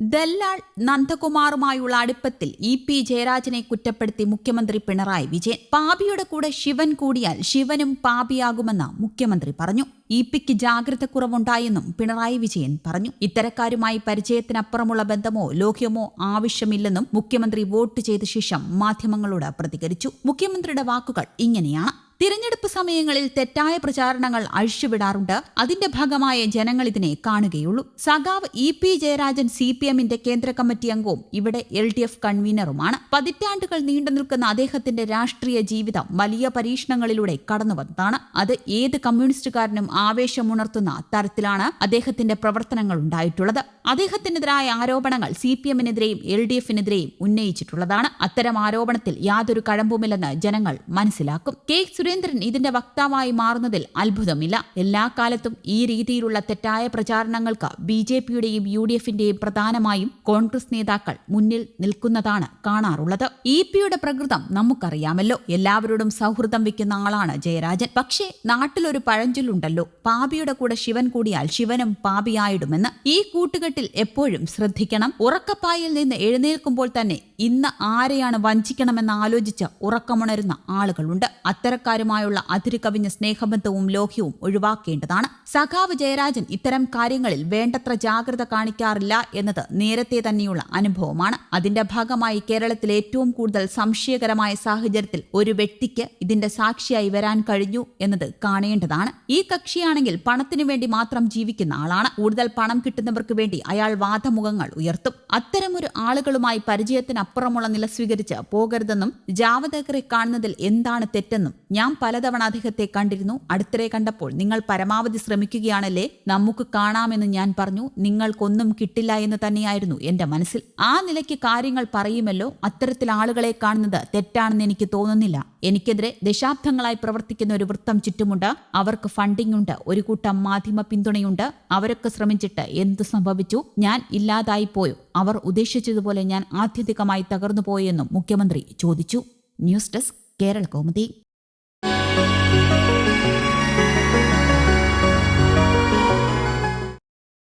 ദല്ലാൾ നന്ദകുമാറുമായുള്ള അടുപ്പത്തിൽ E P ജയരാജനെ കുറ്റപ്പെടുത്തി മുഖ്യമന്ത്രി പിണറായി വിജയൻ. പാപിയുടെ കൂടെ ശിവൻ കൂടിയാൽ ശിവനും പാപിയാകുമെന്ന് മുഖ്യമന്ത്രി പറഞ്ഞു. ഇ പിക്ക് ജാഗ്രത കുറവുണ്ടായെന്നും പിണറായി വിജയൻ പറഞ്ഞു. ഇത്തരക്കാരുമായി പരിചയത്തിനപ്പുറമുള്ള ബന്ധമോ ലോഹ്യമോ ആവശ്യമില്ലെന്നും മുഖ്യമന്ത്രി വോട്ട് ചെയ്ത ശേഷം മാധ്യമങ്ങളോട് പ്രതികരിച്ചു. മുഖ്യമന്ത്രിയുടെ വാക്കുകൾ ഇങ്ങനെയാണ്. തിരഞ്ഞെടുപ്പ് സമയങ്ങളിൽ തെറ്റായ പ്രചാരണങ്ങൾ അഴിച്ചുവിടാറുണ്ട്. അതിന്റെ ഭാഗമായ ജനങ്ങൾ ഇതിനെ കാണുകയുള്ളൂ. സഖാവ് E P Jayarajan C P എമ്മിന്റെ കേന്ദ്ര കമ്മിറ്റി അംഗവും ഇവിടെ എൽ ഡി എഫ് കൺവീനറുമാണ്. പതിറ്റാണ്ടുകൾ നീണ്ടു നിൽക്കുന്ന അദ്ദേഹത്തിന്റെ രാഷ്ട്രീയ ജീവിതം വലിയ പരീക്ഷണങ്ങളിലൂടെ കടന്നുവന്നതാണ്. അത് ഏത് കമ്മ്യൂണിസ്റ്റുകാരനും ആവേശമുണർത്തുന്ന തരത്തിലാണ് അദ്ദേഹത്തിന്റെ പ്രവർത്തനങ്ങൾ ഉണ്ടായിട്ടുള്ളത്. അദ്ദേഹത്തിനെതിരായ ആരോപണങ്ങൾ സി പി എമ്മിനെതിരെയും എൽ ഡി എഫിനെതിരെയും ഉന്നയിച്ചിട്ടുള്ളതാണ്. അത്തരം ആരോപണത്തിൽ യാതൊരു കഴമ്പുമില്ലെന്ന് ജനങ്ങൾ മനസ്സിലാക്കും. കെ സുരേന്ദ്രൻ ഇതിന്റെ വക്താവായി മാറുന്നതിൽ അത്ഭുതമില്ല. എല്ലാ കാലത്തും ഈ രീതിയിലുള്ള തെറ്റായ പ്രചാരണങ്ങൾക്ക് ബി ജെ പിയുടെയും യു ഡി എഫിന്റെയും പ്രധാനമായും കോൺഗ്രസ് നേതാക്കൾ മുന്നിൽ നിൽക്കുന്നതാണ് കാണാറുള്ളത്. ഇ പിയുടെ പ്രകൃതം നമുക്കറിയാമല്ലോ. എല്ലാവരോടും സൗഹൃദം വെക്കുന്ന ആളാണ് ജയരാജൻ. പക്ഷേ നാട്ടിലൊരു പഴഞ്ചൊല്ലുണ്ടല്ലോ. പാപിയുടെ കൂടെ ശിവൻ കൂടിയാൽ ശിവനും പാപിയായിടുമെന്ന്. ഈ കൂട്ടുകെട്ടിൽ എപ്പോഴും ശ്രദ്ധിക്കണം. ഉറക്കപ്പായിൽ നിന്ന് എഴുന്നേൽക്കുമ്പോൾ തന്നെ ഇന്ന് ആരെയാണ് വഞ്ചിക്കണമെന്ന് ആലോചിച്ച് ഉറക്കമുണരുന്ന ആളുകളുണ്ട്. അത്തരക്കാരുമായുള്ള അതിരുകവിഞ്ഞ സ്നേഹബന്ധവും ലോഹ്യവും ഒഴിവാക്കേണ്ടതാണ്. സഖാവ് ജയരാജൻ ഇത്തരം കാര്യങ്ങളിൽ വേണ്ടത്ര ജാഗ്രത കാണിക്കാറില്ല എന്നത് നേരത്തെ തന്നെയുള്ള അനുഭവമാണ്. അതിന്റെ ഭാഗമായി കേരളത്തിൽ ഏറ്റവും കൂടുതൽ സംശയകരമായ സാഹചര്യത്തിൽ ഒരു വ്യക്തിക്ക് ഇതിന്റെ സാക്ഷിയായി വരാൻ കഴിഞ്ഞു എന്നത് കാണേണ്ടതാണ്. ഈ കക്ഷിയാണെങ്കിൽ പണത്തിനു വേണ്ടി മാത്രം ജീവിക്കുന്ന ആളാണ്. കൂടുതൽ പണം കിട്ടുന്നവർക്ക് വേണ്ടി അയാൾ വാദമുഖങ്ങൾ ഉയർത്തും. അത്തരമൊരു ആളുകളുമായി പരിചയത്തിനപ്പുറമുള്ള നില സ്വീകരിച്ച് പോകരുതെന്നും ജാവദേക്കറെ കാണുന്നതിൽ എന്താണ് തെറ്റെന്നും ഞാൻ പലതവണ അദ്ദേഹത്തെ കണ്ടിരുന്നു. അടുത്തിടെ കണ്ടപ്പോൾ നിങ്ങൾ പരമാവധി ശ്രമിക്കുകയാണല്ലേ? നമുക്ക് കാണാമെന്ന് ഞാൻ പറഞ്ഞു. നിങ്ങൾക്കൊന്നും കിട്ടില്ല എന്ന് തന്നെയായിരുന്നു എന്റെ മനസ്സിൽ. ആ നിലയ്ക്ക് കാര്യങ്ങൾ പറയുമല്ലോ. അത്തരത്തിൽ ആളുകളെ കാണുന്നത് തെറ്റാണെന്ന് എനിക്ക് തോന്നുന്നില്ല. എനിക്കെതിരെ ദശാബ്ദങ്ങളായി പ്രവർത്തിക്കുന്ന ഒരു വൃത്തം ചുറ്റുമുണ്ട്. അവർക്ക് ഫണ്ടിംഗ് ഉണ്ട്. ഒരു കൂട്ടം മാധ്യമ പിന്തുണയുണ്ട്. അവരൊക്കെ ശ്രമിച്ചിട്ട് എന്തു സംഭവിച്ചു? ഞാൻ ഇല്ലാതായി പോയോ അവർ ഉദ്ദേശിച്ചതുപോലെ ഞാൻ ആത്യന്തികമായി തകർന്നു പോയെന്നും മുഖ്യമന്ത്രി ചോദിച്ചു. News desk Kerala Kaumudi.